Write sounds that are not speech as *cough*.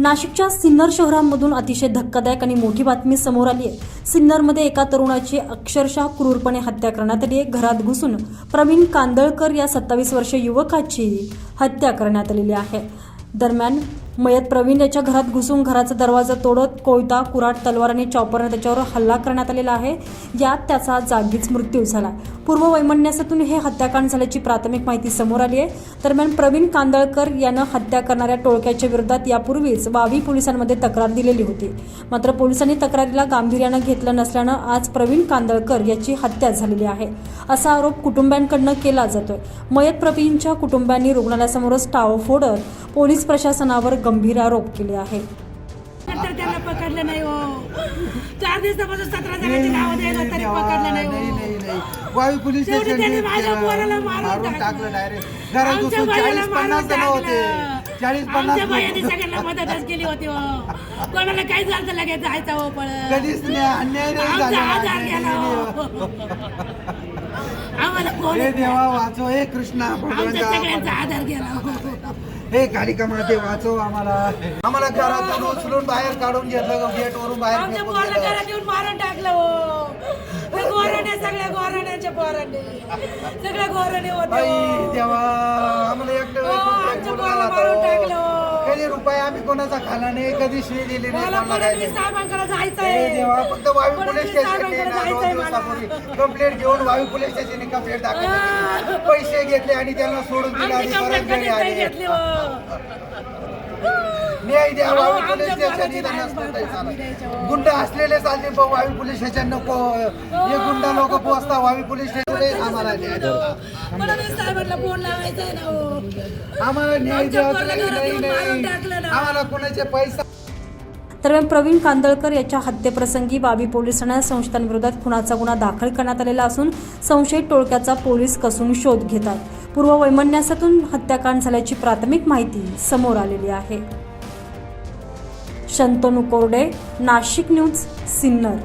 नाशिकच्या सिन्नर शहरामधून अतिशय धक्कादायक आणि मोठी बातमी समोर आली आहे. सिन्नरमध्ये एका तरुणाची अक्षरशः क्रूरपणे हत्या करण्यात आली आहे. घरात घुसून प्रवीण कांदळकर या सत्तावीस वर्ष युवकाची हत्या करण्यात आलेली आहे. दरम्यान मयत प्रवीण याच्या घरात घुसून घराचा दरवाजा तोडत कोयता कुराट तलवार आणि चॉपरने त्याच्यावर हल्ला करण्यात आलेला आहे. यात त्याचा जागीच मृत्यू झाला. पूर्व वैमन्यासातून हे हत्याकांड झाल्याची प्राथमिक माहिती समोर आली आहे. दरम्यान प्रवीण कांदळकर यानं हत्या करणाऱ्या टोळक्याच्या विरोधात यापूर्वीच वावी पोलिसांमध्ये तक्रार दिलेली होती. मात्र पोलिसांनी तक्रारीला गांभीर्यानं घेतलं नसल्यानं आज प्रवीण कांदळकर याची हत्या झालेली आहे. असा आरोप कुटुंबियांकडनं केला जातोय. मयत प्रवीणच्या कुटुंबियांनी रुग्णालयासमोरच टाव फोडत पोलीस प्रशासनावर गंभीर आरोप केले आहेत तर त्यांना पकडलं नाही हो चार दिवसापासून सतरा जणांची नावं द्यायला तरी पकडलं नाही नाही नाही हो नाही वायू पोलीस शेवटी स्टेशन त्यांनी माझ्या पोराला मारून मारून टाकलं. टाकलं डायरेक्ट घरात आमच्या घुसून बाईला चाळीस मारून पन्नास जण होते टाकलं. चाळीस आमच्या पन्नास बाईने लोकं. सगळ्यांना मदतच केली होती हो कोणाला काही झालं तर लगेच जायचं हो पळत कधीच नाही अन्याय नाही आमचा झालेला, आधार अन्याय गेला नाही. हो. आम्हाला कोण हे देवा वाचो हे कृष्णा आमच्या भगवंता सगळ्यांचा आधार गेला *laughs* हो. कालिकामा ते वाचव आम्हाला आम्हाला घरातून उचलून बाहेर काढून घेतलं गेट वरून बाहेर आमच्या फेकून पोराला दिलं. घरात येऊन मारून टाकलं हो सगळ्या गोराण्याच्या पोरांनी सगळ्या गोराणे होते आई हो. देवा आम्हाला एकटं हो, एकटं आमच्या मुलगा पोराला राहतो. मारून टाकलं हो. कधी रुपये आम्ही कोणाचा खाला नाही कधी शिवी दिली नाही मला कोणाला काय फडणवीस नाही. साहेबांकडे हे जायचंय देवा फक्त वायू पोलीस फडणवीस स्टेशन साहेबांकडे मला. कंप्लेंट घेऊन वायू पोलीस स्टेशन कंप्लेंट दाखल पैसे घेतले आणि त्यांना सोडून दिले आमची आणि परत कंप्लेंट घरी कधीच नाही आले घेतली हो. न्याय पोलीस स्टेशन इथं हो. गुंड असलेले चालते पण वायू पोलीस स्टेशन नको हे गुंड लोक पोहोचता वायू पोलीस स्टेशन आम्हाला न्याय द्या. फडणवीस साहेबांना फोन लावायचा आहे ना हो. आम्हाला न्याय आमच्या द्या पोराला नाही घरात येऊन नाही मारून टाकलं ना. आम्हाला कोणाचे पैसा दरम्यान प्रवीण कांदळकर याच्या हत्येप्रसंगी वावी पोलिसांना संशयितांविरोधात खुनाचा गुन्हा दाखल करण्यात आलेला असून संशयित टोळक्याचा पोलीस कसून शोध घेतात पूर्ववैमन्यासातून हत्याकांड झाल्याची प्राथमिक माहिती समोर आलेली आहे. शंतनू कोरडे नाशिक न्यूज सिन्नर.